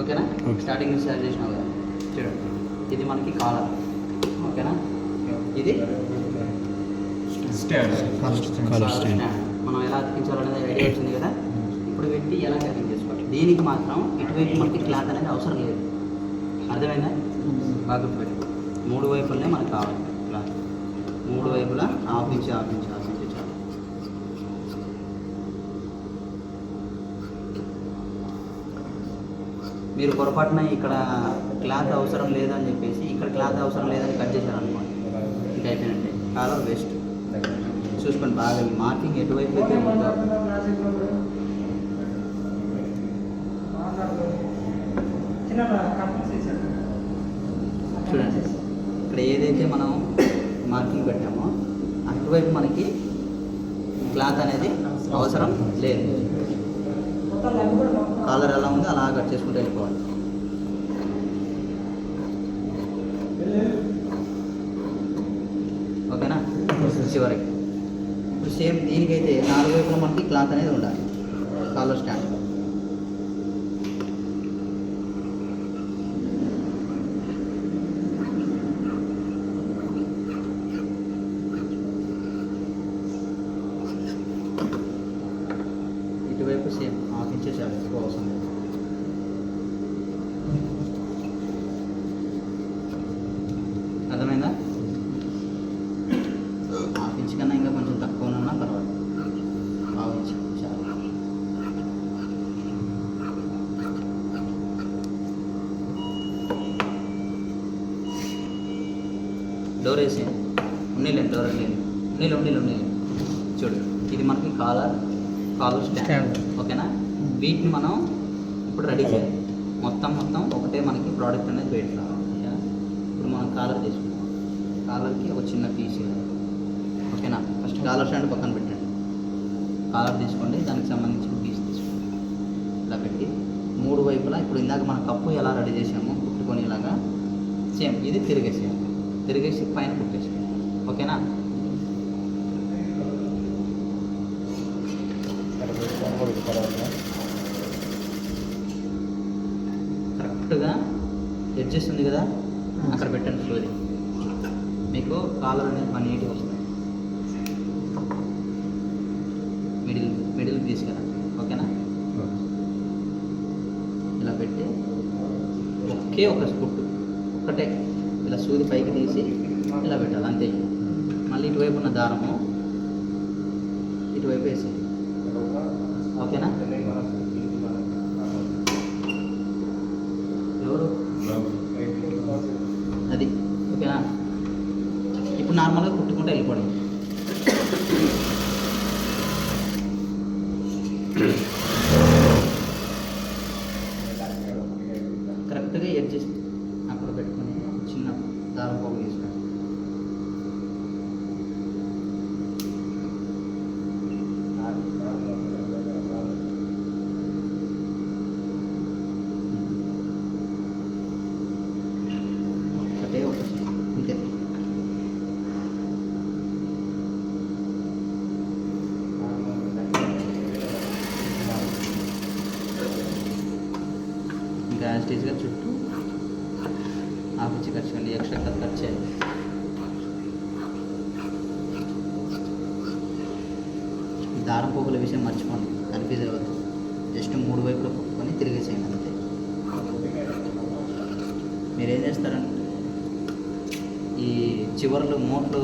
ఓకేనా. స్టార్టింగ్ నుంచి స్టార్ట్ చేసినావు కదా? చూడండి ఇది మనకి కాలర్. ఓకేనా? ఇది? మనం ఎలా అతికించాలనేది ఐడియా వచ్చింది కదా? ఇప్పుడు పెట్టి ఎలా కటింగ్ చేసుకోవాలి? దీనికి మాత్రం ఇటువైపు మనకి క్లాత్ అనేది అవసరం లేదు. అర్థమైందా? బాగా గుర్తుపెట్టు మూడు వైపులనే మనకు కావాలి క్లాత్. మూడు వైపులా inch half inch half inch చాలు మీరు పొరపాటున ఇక్కడ క్లాత్ అవసరం లేదని చెప్పేసి ఇక్కడ క్లాత్ అవసరం లేదని కట్ చేశారు అనుకోండి ఇంకా అయిపోయినట్టే. కాలర్ వేస్ట్ చూసుకోండి బాగా ఈ మార్కింగ్ ఎటువైపు అయితే ఉందో. చూడండి ఇక్కడ ఏదైతే మనం మార్కింగ్ పెట్టామో అటువైపు మనకి క్లాత్ అనేది అవసరం లేదు. కాలర్ ఎలా ఉందో అలా కట్ చేసుకుంటూ వెళ్ళిపోవాలి. ఓకేనా? చివరికి. ఇప్పుడు సేమ్ దీనికైతే నాలుగు వైపులా మనకి క్లాత్ అనేది ఉండాలి. కాలర్ స్టాండ్ ఇటువైపు సేమ్ హాఫ్ ఇంచెస్ ఎక్కువ అవసరం లేదు అర్థమైందా? హాఫ్ ఇంచ్ కన్నా ఇంకా కొంచెం తక్కువ ఉన్నా పర్వాలేదు. హాఫ్ ఇంచ్ చాలు. డోర్ వేసి. ఉన్నీళ్ళు డోర్ ఉన్నీళ్ళు ఉన్నీళ్ళు ఉన్నీళ్ళు ఉన్నీళ్ళు చూడు ఇది మనకి కాలర్ కాలర్ స్టాండ్. ఓకేనా వీటిని మనం ఇప్పుడు రెడీ చేయాలి. మొత్తం మొత్తం ఒకటే మనకి ప్రోడక్ట్ అనేది వెయిట్ రావాలి. ఇప్పుడు మనం కాలర్ తీసుకుంటాం కాలర్కి ఒక చిన్న పీస్. ఓకేనా ఫస్ట్ కాలర్ స్టాండ్ పక్కన పెట్టండి. కాలర్ తీసుకోండి. దానికి సంబంధించిన పీస్ తీసుకోండి. ఇలా పెట్టి మూడు వైపులా ఇప్పుడు ఇందాక మన కప్పు ఎలా రెడీ చేసామో కుట్టుకొని ఇలాగా సేమ్ ఇది తిరిగేసేయాలి తిరిగేసి పైన కుట్టేసేయాలి ఓకేనా కరెక్ట్గా ఎడ్జెస్ ఉంది కదా అక్కడ పెట్టండి ఫ్లోది మీకు కాలర్ అనేది వన్ ఎయిటీ వస్తుంది. మిడిల్ మిడిల్ తీసుకురా ఓకేనా? ఇలా పెట్టి ఒకే ఒక కుట్టు ఒక్కటే ఇలా సూది పైకి తీసి ఇలా పెట్టాలి అంతే. మళ్ళీ ఇటువైపు ఉన్న దారము ఇటువైపు వేసి ఓకేనా ఎవరు అది ఓకేనా ఇప్పుడు నార్మల్గా కుట్టుకుంటే కరెక్ట్గా అడ్జస్ట్ అక్కడ పెట్టుకొని చిన్న దారం పోగు తీసుకోండి ఒకటే ఒకటి అంతే ఇంకా చుట్టూ హాఫ్ ఇంచ్ ఖర్చు అండి ఎక్స్ట్రా కట్ కట్ దారం పోగుల విషయం మర్చిపోండి కన్ఫ్యూజ్ అవ్వద్దు. జస్ట్ మూడు వైపులు పట్టుకొని తిరిగేసేయండి అంతే. మీరు ఏం చేస్తారంటే ఈ చివరిలో మోట్లు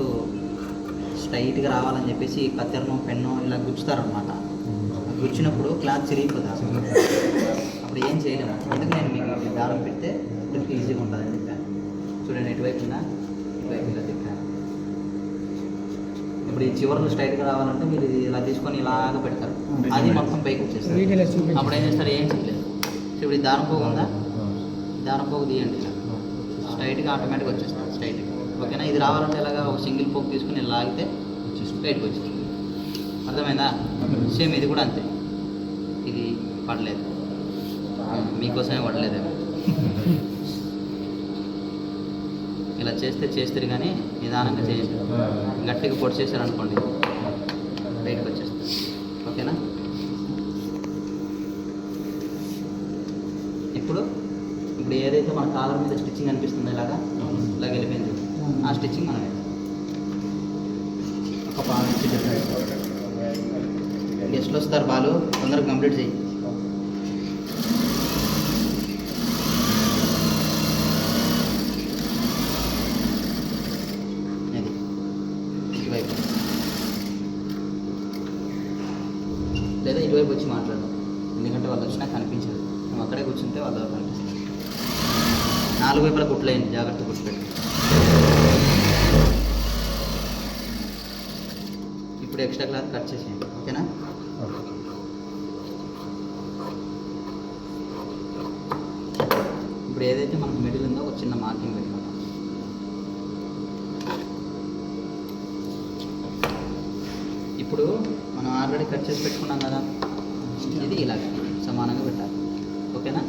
స్ట్రైట్గా రావాలని చెప్పేసి కత్తెరనో పెన్ను ఇలా గుచ్చుతారనమాట గుచ్చినప్పుడు క్లాత్ చిరిగిపోతుంది. అప్పుడు ఏం చేయలేము. అందుకు నేను మీకు దారం పెడితే ఇప్పుడు ఈజీగా ఉంటుందని చెప్పాను. చూడండి ఎటువైపు ఉందా ఇటువైపు ఇలా తిప్పాను ఇప్పుడు ఈ చివర్లు స్ట్రైట్గా రావాలంటే మీరు ఇది ఇలా తీసుకొని ఇలాగ పెడతారు. అది మొత్తం పైకి వచ్చేస్తారు. అప్పుడు ఏం చేస్తారు? ఏం చేయలేదు సో ఇప్పుడు ఈ దారం పోగు ఉందా? దారం పోగు తీయండి. ఇలా స్ట్రైట్గా ఆటోమేటిక్గా వచ్చేస్తుంది. స్ట్రైట్గా ఓకేనా? ఇది రావాలంటే ఇలాగా ఒక సింగిల్ పోక్ తీసుకుని ఇలా లాగితే బయటకు వచ్చేస్తుంది. అర్థమైందా? సేమ్ ఇది కూడా అంతే. ఇది పడలేదు. మీకోసమే పడలేదేమో ఇలా చేస్తే చేస్తారు కానీ నిదానంగా చేయండి. గట్టిగా పొడి చేశారు అనుకోండి బయటకు వచ్చేస్తారు ఓకేనా? ఇప్పుడు ఇప్పుడు ఏదైతే మన కాలర్ మీద స్టిచ్చింగ్ అనిపిస్తుందో ఇలాగా ఇలాగ వెళ్ళిపోయింది. ఆ స్టిచ్చింగ్ మనం ఒక బాగా గెస్ట్లు వస్తారు బాలు తొందరగా కంప్లీట్ చేయి అది ఇటువైపు లేదా ఇటువైపు వచ్చి మాట్లాడు ఎందుకంటే వాళ్ళు వచ్చినా కనిపించదు నువ్వు అక్కడే కూర్చుంటే వాళ్ళు కనిపిస్తారు నాలుగు వైపులా కుట్లేయండి జాగ్రత్త కుట్టుపెట్టి ఇప్పుడు ఎక్స్ట్రా క్లాత్ కట్ చేసేయండి ఓకేనా? ఇప్పుడు ఏదైతే మనకు మిడిల్ ఉందో ఒక చిన్న మార్కింగ్ పెట్టుకుంటాం ఇప్పుడు మనం ఆల్రెడీ కట్ చేసి పెట్టుకున్నాం కదా ఇది ఇలాగ సమానంగా పెట్టాలి ఓకేనా?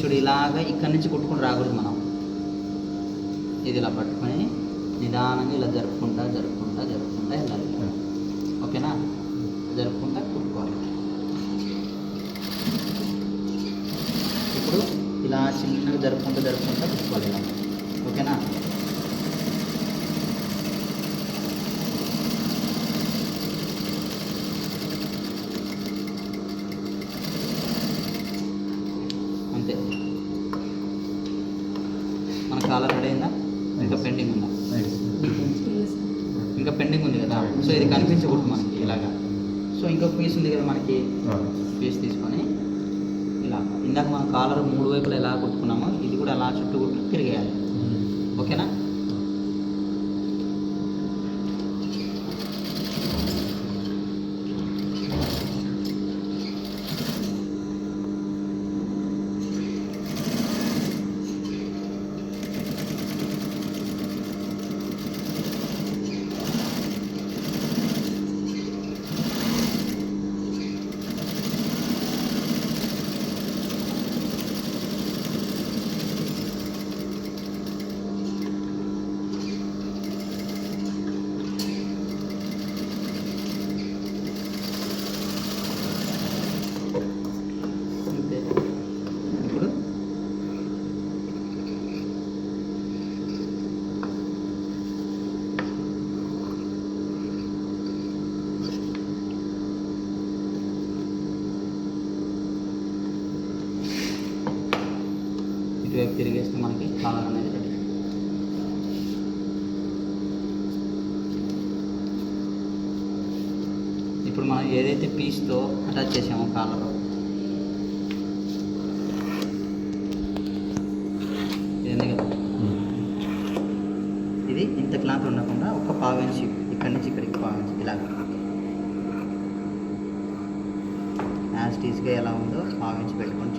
చూడు ఇలాగ ఇక్కడి నుంచి కొట్టుకుని రాకూడదు మనం. ఇది ఇలా పట్టుకొని నిదానంగా ఇలా జరుపుకుంటా జరుపుకుంటా జరుపుకుంటా వెళ్ళాలి. ఓకేనా? జరుపుకుంటా కుట్టుకోవాలి. ఇప్పుడు ఇలా చిన్నగా జరుపుకుంటూ జరుపుకుంటా కుట్టుకోవాలి ఇలా ఓకేనా అంతే మన కాలర్ రెడీ అయిందా ఇంకా పెండింగ్ ఉందా ఇంకా పెండింగ్ ఉంది కదా సో ఇది కనిపించకూడదు మనకి ఇలాగా. సో ఇంకొక పీస్ ఉంది కదా మనకి. పీస్ తీసుకొని ఇలా ఇందాక మనం కాలర్ మూడు వైపులు ఎలా కుట్టుకున్నామో ఇది కూడా అలా చుట్టూ కుట్టు తిరిగేయాలి. ఓకేనా అంతే ఇప్పుడు వైపు తిరిగేస్తే మనకి కాలర్ అనేది రెడీ ఇప్పుడు మనం ఏదైతే పీస్తో అటాచ్ చేసామో కాలర్ ఇది ఇంత క్లాత్ ఉండకుండా ఒక పావు ఇంచ్ ఇక్కడి నుంచి ఇక్కడికి పావు ఇంచ్ ఇలాగ. యాజ్ టీస్గా ఎలా ఉందో పావు ఇంచ్ పెట్టుకొని